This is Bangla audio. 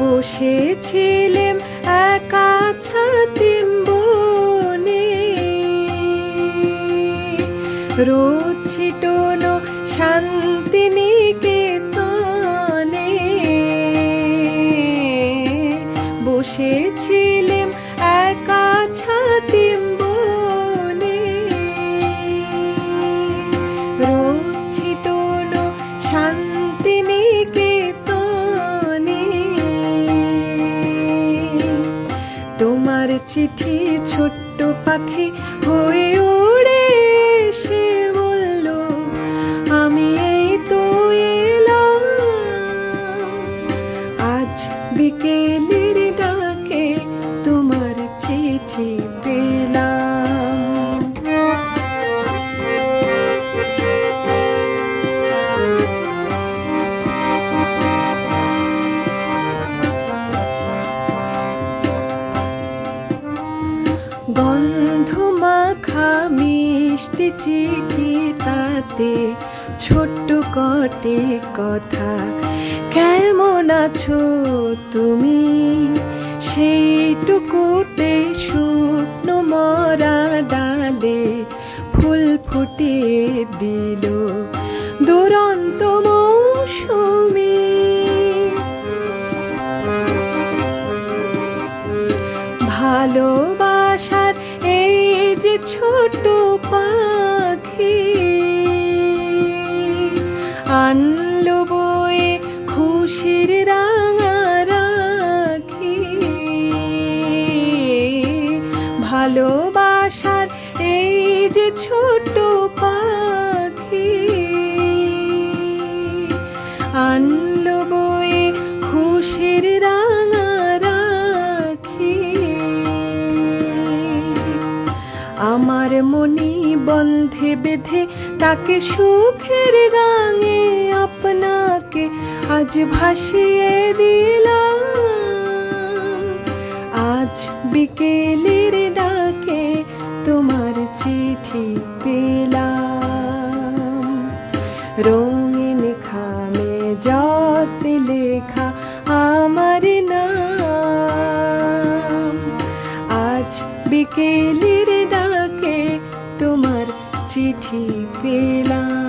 বসেছিলেম একা ছাতিম বনে। রোদ ছিটন শান্তি নিকেতনে বসেছিলেম চিঠি ছোট্ট পাখি হয়ে উড়ে সে বলল, আমি এই তো এলাম। আজ বিকেলের ডাকে তোমার চিঠি পেলাম। গন্ধ মাখা মিষ্টি চিঠি তাতে ছোট্ট কটে কথা। কেমন আছো তুমি? সেইটুকুতে শুকনো মরা ডালে ফুল ফুটিয়ে দিল দুরন্ত মৌসুমী। যে ছোট পাখি। আনলো বয়ে খুশির রাঙা রাখি। ভালোবাসার এই যে ছোট পাখি। আনলো বয়ে খুশির মনি বন্ধে বেঁধে তাকে সুখের গাঙে আপনাকে আজ ভাসিয়ে দিলাম। আজ বিকেলের ডাকে তোমার চিঠি পেলাম। রঙিন খামে যত্নে লেখা আমার নাম। আজ বিকেলের চিঠি পেলাম।